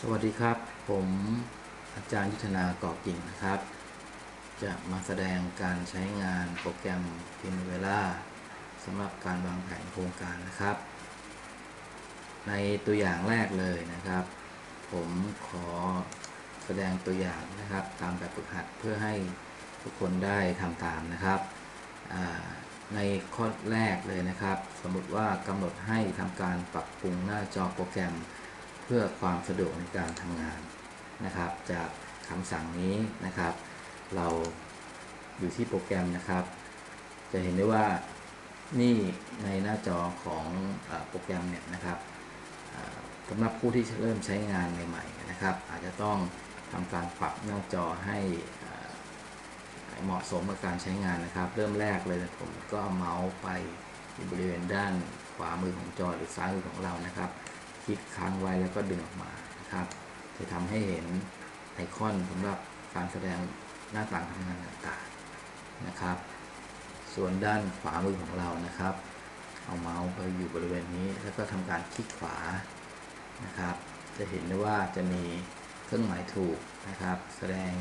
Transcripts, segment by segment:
สวัสดีครับ ผมอาจารย์ยุทธนากอบกิ่งนะครับ จะมาแสดงการใช้งานโปรแกรม Primavera สำหรับการวางแผนโครงการนะครับ ในตัวอย่างแรกเลยนะครับ ผมขอแสดงตัวอย่างนะครับ ตามแบบฝึกหัดเพื่อให้ทุกคนได้ทำตามนะครับ ในข้อแรกเลยนะครับ สมมติว่ากำหนดให้ทำการปรับปรุงหน้าจอโปรแกรม เพื่อความสะดวกในการทำงานนะครับ จากคำสั่งนี้นะครับ เราอยู่ที่โปรแกรมนะครับ จะเห็นได้ว่านี่ในหน้าจอของอโปรแกรมเนี่ยนะครับสำหรับผู้ที่เริ่มใช้งานใหม่ๆนะครับ อาจจะต้องทำการปรับหน้าจอให้เหมาะสมกับการใช้งานนะครับ เริ่มแรกเลยผมก็เอาเมาส์ไปบริเวณด้านขวามือของจอหรือซ้ายมือของเรานะครับ คลิกค้างไว้แล้วก็ดึงออกมานะครับ จะทำให้เห็นไอคอนสำหรับการแสดงหน้าต่างทำงานต่างๆนะครับ ส่วนด้านขวามือของเรานะครับ เอาเมาส์ไปอยู่บริเวณนี้ แล้วก็ทำการคลิกขวานะครับ จะเห็นได้ว่าจะมีเครื่องหมายถูกนะครับ แสดง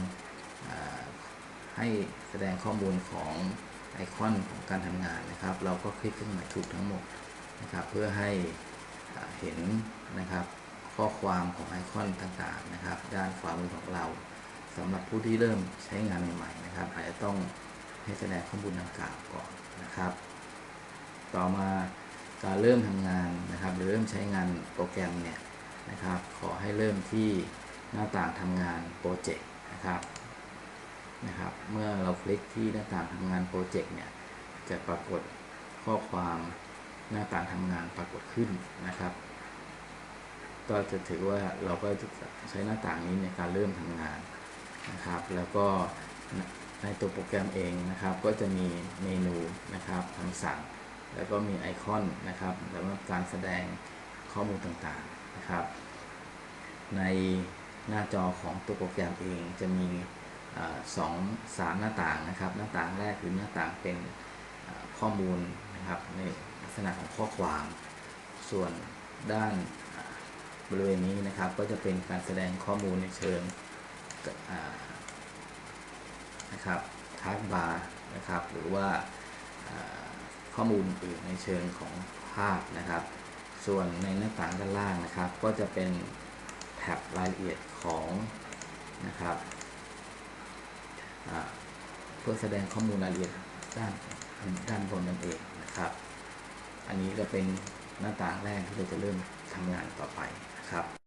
ให้แสดงข้อมูลของไอคอนของการทำงานนะครับ เราก็คลิกเครื่องหมายถูกทั้งหมดนะครับ เพื่อให้ เห็นนะครับข้อความของไอคอนต่างๆนะครับ ด้านขวามือของเราสำหรับผู้ที่เริ่มใช้งานใหม่ๆนะครับอาจจะต้องให้แสดงข้อมูลดังกล่าวก่อนนะครับ ต่อมาการเริ่มทำงานนะครับ หรือเริ่มใช้งานโปรแกรมเนี่ยนะครับ ขอให้เริ่มที่หน้าต่างทำงานโปรเจกต์นะครับนะครับ เมื่อเราคลิกที่หน้าต่างทำงานโปรเจกต์เนี่ยจะปรากฏข้อความ หน้าต่างทำงานปรากฏขึ้นนะครับ ก็จะถือว่าเราก็จะใช้หน้าต่างนี้ในการเริ่มทำงานนะครับ แล้วก็ในตัวโปรแกรมเองนะครับ ก็จะมีเมนูนะครับคำสั่ง แล้วก็มีไอคอนนะครับสำหรับการแสดงข้อมูลต่างๆนะครับ ในหน้าจอของตัวโปรแกรมเองจะมีสองสามหน้าต่างนะครับ หน้าต่างแรกคือหน้าต่างเป็นข้อมูลนะครับใน ษณะของข้อความ ส่วนด้านบริเวณนี้นะครับ ก็จะเป็นการแสดงข้อมูลในเชิงนะครับทาร์บาร์นะครับ หรือว่าข้อมูลอื่นในเชิงของภาพนะครับ ส่วนในหน้าต่างด้านล่างนะครับ ก็จะเป็นแท็บรายละเอียดของนะครับเพื่อแสดงข้อมูลรายละเอียดด้านด้านบนนั่นเองนะครับ อันนี้ก็เป็นหน้าต่างแรกที่เราจะเริ่มทำงานต่อไปนะครับ